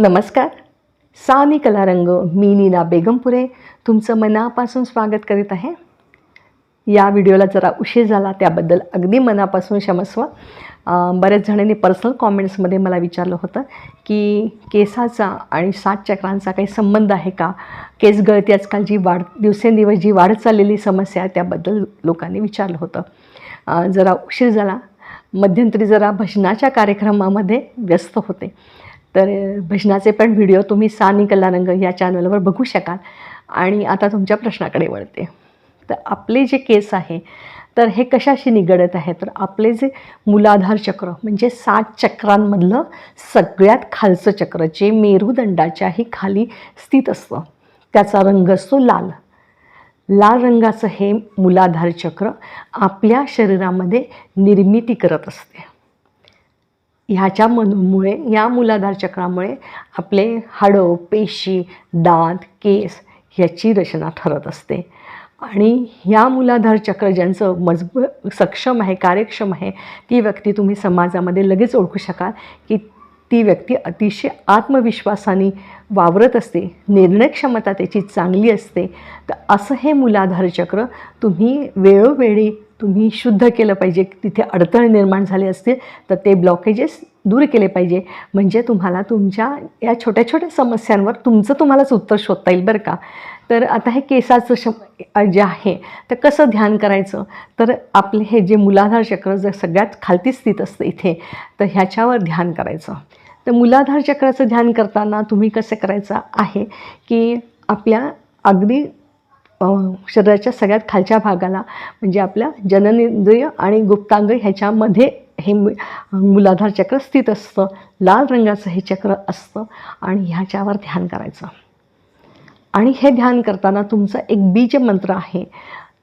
नमस्कार. सानी कलारंग मी नीना बेगमपुरे तुमचं मनापासून स्वागत करीत आहे. या व्हिडिओला जरा उशीर झाला त्याबद्दल अगदी मनापासून क्षमस्व. बऱ्याच जणांनी पर्सनल कॉमेंट्समध्ये मला विचारलं होतं की केसाचा आणि सात चक्रांचा काही संबंध आहे का? केस गळती आजकाल जी वाढ दिवसेंदिवस जी वाढत चाललेली समस्या आहे त्याबद्दल लोकांनी विचारलं होतं. जरा उशीर झाला. मध्यंतरी जरा भजनाच्या कार्यक्रमामध्ये व्यस्त होते. तर भजनाचे पण व्हिडिओ तुम्ही सानी कलारंग या चॅनलवर बघू शकाल. आणि आता तुमच्या प्रश्नाकडे वळते. तर आपले जे केस आहे तर हे कशाशी निगडत आहे? तर आपले जे मूलाधार चक्र म्हणजे सात चक्रांमधलं सगळ्यात खालचं चक्र जे मेरुदंडाच्याही खाली स्थित असतं त्याचा रंग असतो लाल. लाल रंगाचं हे मूलाधार चक्र आपल्या शरीरामध्ये निर्मिती करत असते. ह्याच्या ह्याच्यामुळे या मूलाधार चक्रामुळे आपले हाडं पेशी दात केस ह्याची रचना ठरत असते. आणि ह्या मूलाधार चक्र ज्यांचं मजब सक्षम आहे कार्यक्षम आहे ती व्यक्ती तुम्ही समाजामध्ये लगेच ओळखू शकाल की ती व्यक्ती अतिशय आत्मविश्वासाने वावरत असते निर्णय क्षमता त्याची चांगली असते तर असं हे मूलाधार चक्र तुम्ही वेळोवेळी तुम्ही शुद्ध केलं पाहिजे. तिथे अडथळे निर्माण झाले असतील तर ते ब्लॉकेजेस दूर केले पाहिजे. म्हणजे तुम्हाला तुमच्या या छोट्या छोट्या समस्यांवर तुमचं तुम्हालाच उत्तर शोधता येईल बरं का. तर आता हे केसाचं श जे आहे तर कसं ध्यान करायचं? तर आपले हे जे मूलाधार चक्र जर सगळ्यात खालती स्थित असतं इथे तर ह्याच्यावर ध्यान करायचं. तर मुलाधार चक्राचं ध्यान करताना तुम्ही कसं करायचं आहे की आपल्या अगदी शरीराच्या सगळ्यात खालच्या भागाला म्हणजे आपल्या जननेंद्रिय आणि गुप्तांग ह्याच्यामध्ये हे मुलाधार चक्र स्थित असतं लाल रंगाचं हे चक्र असतं आणि ह्याच्यावर ध्यान करायचं. आणि हे ध्यान करताना तुमचा एक बीज मंत्र आहे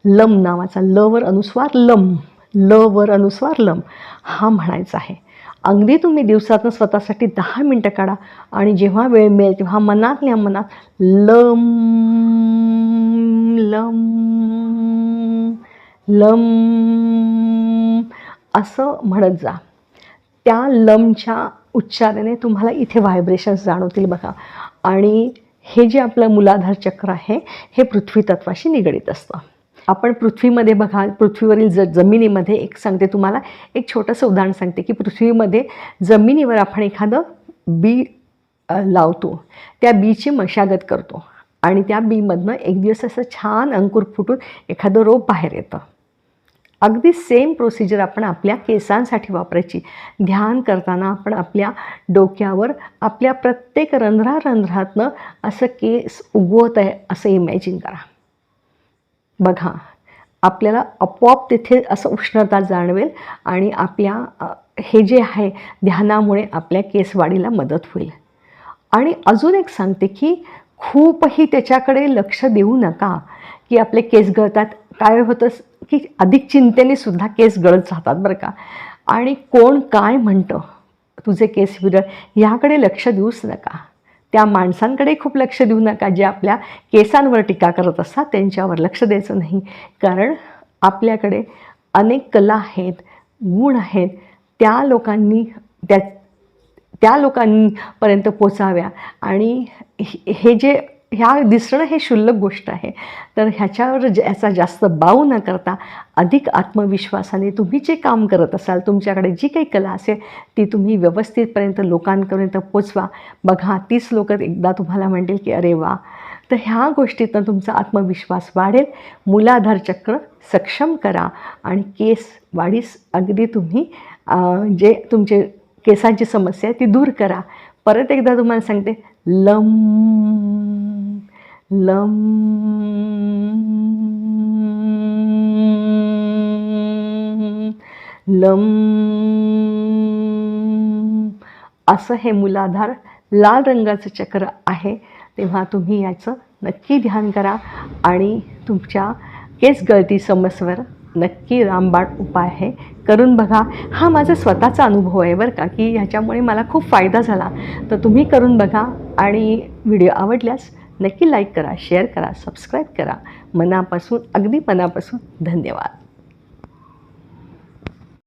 लम नावाचा ल वर अनुस्वार लम ल वर अनुस्वार लम हा म्हणायचा आहे. अगदी तुम्ही दिवसातून स्वतःसाठी दहा मिनटं काढा आणि जेव्हा वेळ मिळेल तेव्हा मनातल्या मनात लम लम लम असं म्हणत जा. त्या लमच्या उच्चाराने तुम्हाला इथे व्हायब्रेशन्स जाणवतील बघा. आणि हे जे आपलं मुलाधार चक्र आहे हे पृथ्वी तत्वाशी निगडीत असतं. आपण पृथ्वीमध्ये बघा पृथ्वीवरील ज जमिनीमध्ये एक सांगते तुम्हाला एक छोटंसं उदाहरण सांगते की पृथ्वीमध्ये जमिनीवर आपण एखादं बी लावतो त्या बीची मशागत करतो आणि त्या बीमधनं एक दिवस असं छान अंकुर फुटून एखादं रोप बाहेर येतं. अगदी सेम प्रोसिजर आपण आपल्या केसांसाठी वापरायची. ध्यान करताना आपण आपल्या डोक्यावर आपल्या प्रत्येक रंध्रा रंध्रातनं असं केस उगवत आहे असं इमॅजिन करा. बघा आपल्याला आपोआप तिथे असं उष्णता जाणवेल आणि आपल्या हे जे आहे ध्यानामुळे आपल्या केसवाढीला मदत होईल. आणि अजून एक सांगते की खूपही त्याच्याकडे लक्ष देऊ नका की आपले केस गळतात. काय होतं की अधिक चिंतेने सुद्धा केस गळत राहतात बरं का. आणि कोण काय म्हणतं तुझे केस विरळ ह्याकडे लक्ष देऊच नका. त्या माणसांकडे खूप लक्ष देऊ नका जे आपल्या केसांवर टीका करत असतात त्यांच्यावर लक्ष द्यायचं नाही. कारण आपल्याकडे अनेक कला आहेत गुण आहेत त्या लोकांनी त्या त्या लोकांपर्यंत पोचाव्या. आणि हे जे ह्या दिसणं हे क्षुल्लक गोष्ट आहे. तर ह्याच्यावर ज- याचा जास्त बाऊ न करता अधिक आत्मविश्वासाने तुम्ही जे काम करत असाल तुमच्याकडे जी काही कला असेल ती तुम्ही व्यवस्थितपर्यंत लोकांपर्यंत पोचवा. बघा तीच लोक एकदा तुम्हाला म्हणतील की अरे वा! तर ह्या गोष्टीतनं तुमचा आत्मविश्वास वाढेल. मुलाधार चक्र सक्षम करा आणि केस वाढीस अगदी तुम्ही जे तुमचे केसांची समस्या आहे ती दूर करा. परत एकदा तुम्हाला सांगते लम लम. लम. असं हे मूलाधार लाल रंगाचं चक्र आहे. तेव्हा तुम्ही याचं नक्की ध्यान करा आणि तुमच्या केस गळती समस्येवर नक्की रामबाण उपाय आहे करून बघा. हा माझा स्वतःचा अनुभव आहे बरं का की ह्याच्यामुळे मला खूप फायदा झाला. तर तुम्ही करून बघा आणि व्हिडिओ आवडल्यास नक्की लाईक करा शेअर करा सबस्क्राईब करा. मनापासून अगदी मनापासून धन्यवाद.